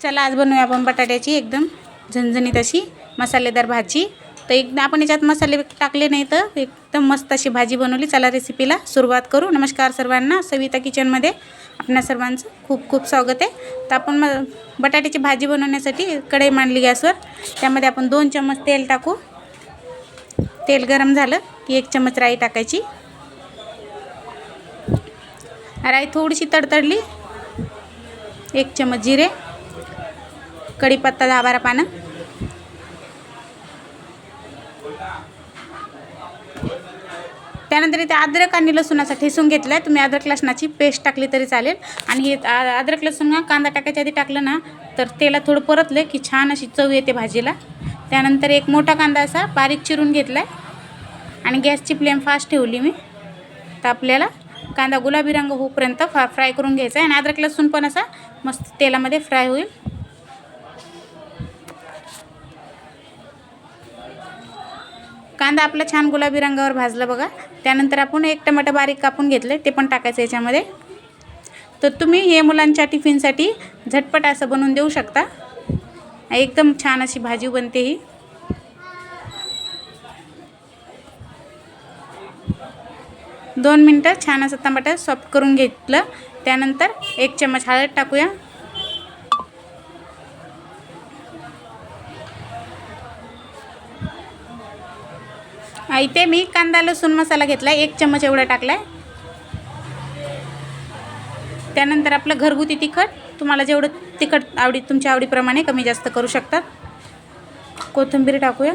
चला आज बनवूया आपण बटाट्याची एकदम झणझणीत अशी मसालेदार भाजी. तर एकदा आपण याच्यात मसाले टाकले नाही तर एकदम मस्त अशी भाजी बनवली. चला रेसिपीला सुरुवात करू. नमस्कार सर्वांना. सविता किचनमध्ये आपणा सर्वांचं खूप खूप स्वागत आहे. तर आपण म बटाट्याची भाजी बनवण्यासाठी कढई मांडली गॅसवर. त्यामध्ये आपण दोन चम्मच तेल टाकू. तेल गरम झालं की एक चम्मच राई टाकायची. राई थोडीशी तडतडली. एक चम्मच जिरे. कढीपत्ता दहा बारा पानं. त्यानंतर इथे अद्रक आणि लसूणाचा ठेसून घेतला आहे तुम्ही अद्रक लसणाची पेस्ट टाकली तरी चालेल. आणि हे अद्रक लसूण कांदा टाकायच्या आधी टाकलं ना तर तेला थोडं परतलं की छान अशी चव येते भाजीला. त्यानंतर एक मोठा कांदा असा बारीक चिरून घेतला आहे आणि गॅसची फ्लेम फास्ट ठेवली मी. तर आपल्याला कांदा गुलाबी रंग होईपर्यंत फा फ्राय करून घ्यायचा आहे. आणि अद्रक लसूण पण असा मस्त तेलामध्ये फ्राय होईल. कांदा आपला छान गुलाबी रंगावर भाजला बघा. त्यानंतर आपण एक टमाटर बारीक कापून घेतलं ते पण टाकायचं याच्यामध्ये. तर तुम्ही हे मुलांच्या टिफिनसाठी झटपट असं बनवून देऊ शकता. एकदम छान अशी भाजी बनते ही. दोन मिनटं छान असं टमाटर सॉफ्ट करून घेतलं. त्यानंतर एक चम्मच हळद टाकूया. इथे मी कांदा लसूण मसाला घेतला एक चम्मच एवढा टाकला आहे त्यानंतर आपलं घरगुती तिखट तुम्हाला जेवढं तिखट आवडी तुमच्या आवडीप्रमाणे कमी जास्त करू शकतात. कोथिंबीर टाकूया.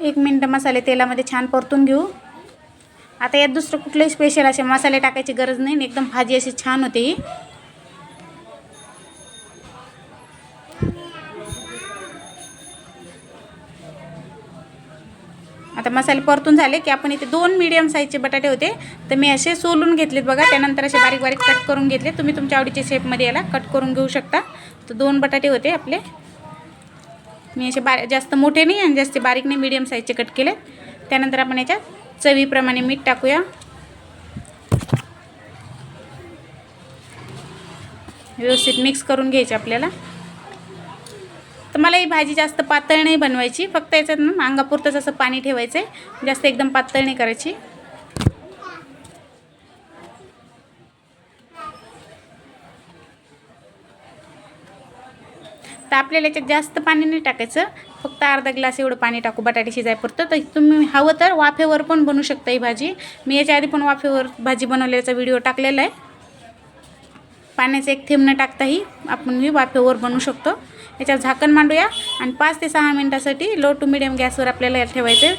एक मिनटं मसाले तेलामध्ये छान परतून घेऊ. आता यात दुसरं कुठलंही स्पेशल असे मसाले टाकायची गरज नाही एकदम भाजी अशी छान होते ही. आता मसाले परतून झाले की आपण इथे दोन मीडियम साईजचे बटाटे होते. तर मी असे सोलून घेतलेत बघा. त्यानंतर असे बारीक बारीक कट करून घेतले तुम्ही तुमच्या आवडीच्या शेपमध्ये याला कट करून घेऊ शकता. तर दोन बटाटे होते आपले. मी असे बारी जास्त मोठे नाही आणि जास्त बारीक नाही मीडियम साईजचे कट केले त्यानंतर आपण याच्यात चवीप्रमाणे मीठ टाकूया. व्यवस्थित मिक्स करून घ्यायचे आपल्याला. तर मला ही भाजी जास्त पातळ नाही बनवायची. फक्त याच्यात ना अंगापुरतंच असं पाणी ठेवायचं आहे जास्त एकदम पातळ नाही करायची. तर आपल्याला याच्यात जास्त पाणी नाही टाकायचं. फक्त अर्धा ग्लास एवढं पाणी टाकू. बटाटे शिजायपुरतं तर तुम्ही हवं तर वाफेवर पण बनवू शकता ही भाजी. मी याच्या आधी पण वाफेवर भाजी बनवल्याचा व्हिडिओ टाकलेला आहे. पाण्याचं एक थेंब न टाकताही आपण ही वाफेवर बनवू शकतो. याच्यावर झाकण मांडूया आणि पाच ते सहा मिनटासाठी लो टू मिडियम गॅसवर आपल्याला यात ठेवायचं आहे.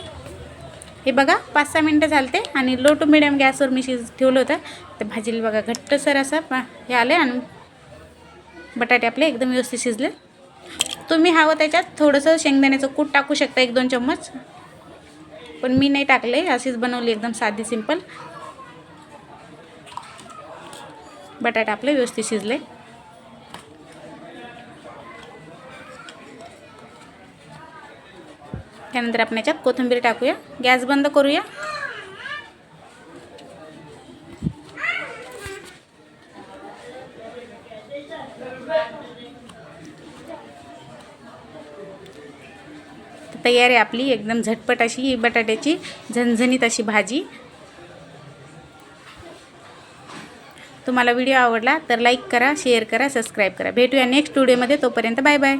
हे बघा पाच सहा मिनटं झालते आणि लो टू मिडियम गॅसवर मी शिज ठेवलं होतं. तर भाजीला बघा घट्ट सर असं पा- हे आले आणि बटाटे आपले एकदम व्यवस्थित शिजले. तुम्ही हवं त्याच्यात थोडंसं शेंगदाण्याचं कूट टाकू शकता एक दोन चम्मच. पण मी नाही टाकले अशीच बनवली एकदम साधी सिंपल बटाटा आपले व्यवस्थित शिजले. त्यानंतर आपण याच्यात कोथिंबीर टाकूया. गॅस बंद करूया. तयारी तयार आहे आपली एकदम झटपट अशी बटाट्याची झणझणीत अशी भाजी. तुम्हाला व्हिडिओ आवडला तर लाईक करा शेअर करा सबस्क्राईब करा. भेटूया नेक्स्ट व्हिडिओमध्ये. तोपर्यंत बाय बाय.